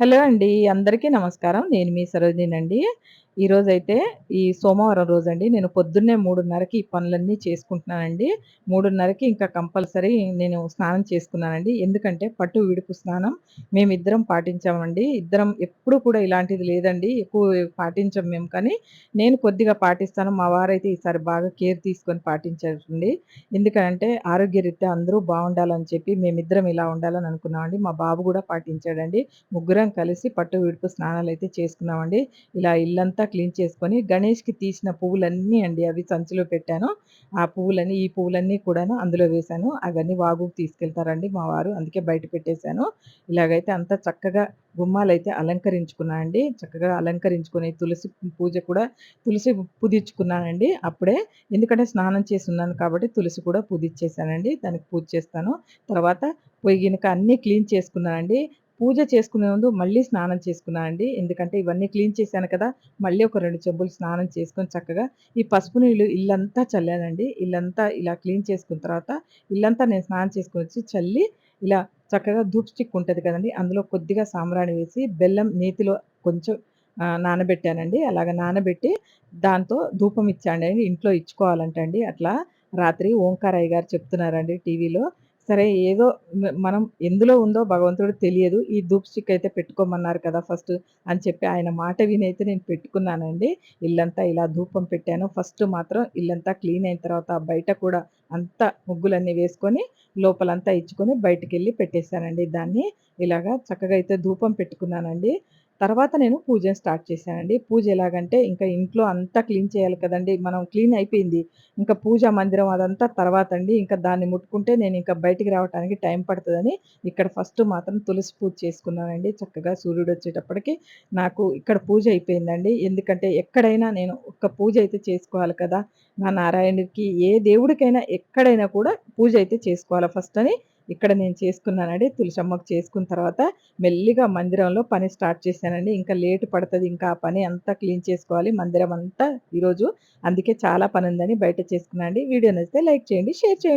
Hello అండి. అందరికీ నమస్కారం. నేను మీ సరోజినండి. ఈరోజైతే ఈ సోమవారం రోజు అండి నేను పొద్దున్నే 3:30కి ఈ పనులన్నీ చేసుకుంటున్నానండి. 3:30కి ఇంకా కంపల్సరీ నేను స్నానం చేసుకున్నానండి. ఎందుకంటే పట్టు విడుపు స్నానం మేమిద్దరం పాటించామండి. ఇద్దరం ఎప్పుడు కూడా ఇలాంటిది లేదండి. ఎక్కువ పాటించం మేము కానీ, నేను కొద్దిగా పాటిస్తాను. మా వారైతే ఈసారి బాగా కేర్ తీసుకొని పాటించారండి. ఎందుకంటే ఆరోగ్యరీత్యా అందరూ బాగుండాలని చెప్పి మేమిద్దరం ఇలా ఉండాలని అనుకున్నామండి. మా బాబు కూడా పాటించాడండి. ముగ్గురం కలిసి పట్టు విడుపు స్నానాలు అయితే చేసుకున్నామండి. ఇలా ఇల్లంతా క్లీన్ చేసుకొని గణేష్‌కి తీసిన పువ్వులన్నీ అండి అవి సంచిలో పెట్టాను. ఆ పువ్వులన్నీ ఈ పువ్వులన్నీ కూడాను అందులో వేశాను. అవన్నీ వాగుకు తీసుకెళ్తారండి మా వారు. అందుకే బయట పెట్టేశాను. ఇలాగైతే అంతా చక్కగా గుమ్మాలైతే అలంకరించుకున్నా అండి. చక్కగా అలంకరించుకుని తులసి పూజ కూడా తులసి పూజించుకున్నానండి అప్పుడే. ఎందుకంటే స్నానం చేసి ఉన్నాను కాబట్టి తులసి కూడా పుదిచ్చేసానండి దానికి పూజ చేస్తాను. తర్వాత పొయ్యి గినక అన్నీ క్లీన్ చేసుకున్నానండి. పూజ చేసుకునే ముందు మళ్ళీ స్నానం చేసుకున్నానండి. ఎందుకంటే ఇవన్నీ క్లీన్ చేశాను కదా! మళ్ళీ ఒక రెండు చెంబులు స్నానం చేసుకొని చక్కగా ఈ పసుపు నీళ్ళు ఇల్లంతా చల్లానండి. ఇల్లంతా ఇలా క్లీన్ చేసుకున్న తర్వాత ఇల్లంతా నేను స్నానం చేసుకొనొచ్చి చల్లి ఇలా చక్కగా ధూప్ స్టిక్ ఉంటుంది కదండి అందులో కొద్దిగా సాంబ్రాణి వేసి బెల్లం నేతిలో కొంచెం నానబెట్టానండి. అలాగ నానబెట్టి దాంతో ధూపం ఇచ్చానండి. ఇంట్లో ఇచ్చుకోవాలంటండి అట్లా. రాత్రి ఓంకారయ్య గారు చెప్తున్నారండి టీవీలో. సరే ఏదో మనం ఎందులో ఉందో భగవంతుడు తెలియదు. ఈ ధూప్ స్టిక్ అయితే పెట్టుకోమన్నారు కదా! ఫస్ట్ అని చెప్పి ఆయన మాట వినైతే నేను పెట్టుకున్నానండి. ఇల్లంతా ఇలా ధూపం పెట్టాను. ఫస్ట్ మాత్రం ఇల్లంతా క్లీన్ అయిన తర్వాత బయట కూడా అంతా ముగ్గులన్నీ వేసుకొని లోపలంతా ఇచ్చుకొని బయటికెళ్ళి పెట్టేసానండి దాన్ని. ఇలాగా చక్కగా అయితే ధూపం పెట్టుకున్నానండి. తర్వాత నేను పూజను స్టార్ట్ చేశానండి. పూజ ఎలాగంటే ఇంకా ఇంట్లో అంతా క్లీన్ చేయాలి కదండి మనం క్లీన్ అయిపోయింది. ఇంకా పూజా మందిరం అదంతా తర్వాత అండి ఇంకా దాన్ని ముట్టుకుంటే నేను ఇంకా బయటికి రావటానికి టైం పడుతుందని ఇక్కడ ఫస్ట్ మాత్రం తులసి పూజ చేసుకున్నానండి. చక్కగా సూర్యుడు వచ్చేటప్పటికి నాకు ఇక్కడ పూజ అయిపోయిందండి. ఎందుకంటే ఎక్కడైనా నేను ఒక్క పూజ అయితే చేసుకోవాలి కదా! నా నారాయణుడికి ఏ దేవుడికైనా ఎక్కడైనా కూడా పూజ అయితే చేసుకోవాలి ఫస్ట్ అని ఇక్కడ నేను చేసుకున్నానండి. తులసమ్మకు చేసుకున్న తర్వాత మెల్లిగా మందిరంలో పని స్టార్ట్ చేశానండి. ఇంకా లేటు పడుతుంది ఇంకా ఆ పని అంతా క్లీన్ చేసుకోవాలి మందిరం అంతా ఈరోజు. అందుకే చాలా పని ఉందని బయట చేసుకున్నానండి వీడియో నచ్చితే లైక్ చేయండి, షేర్ చేయండి.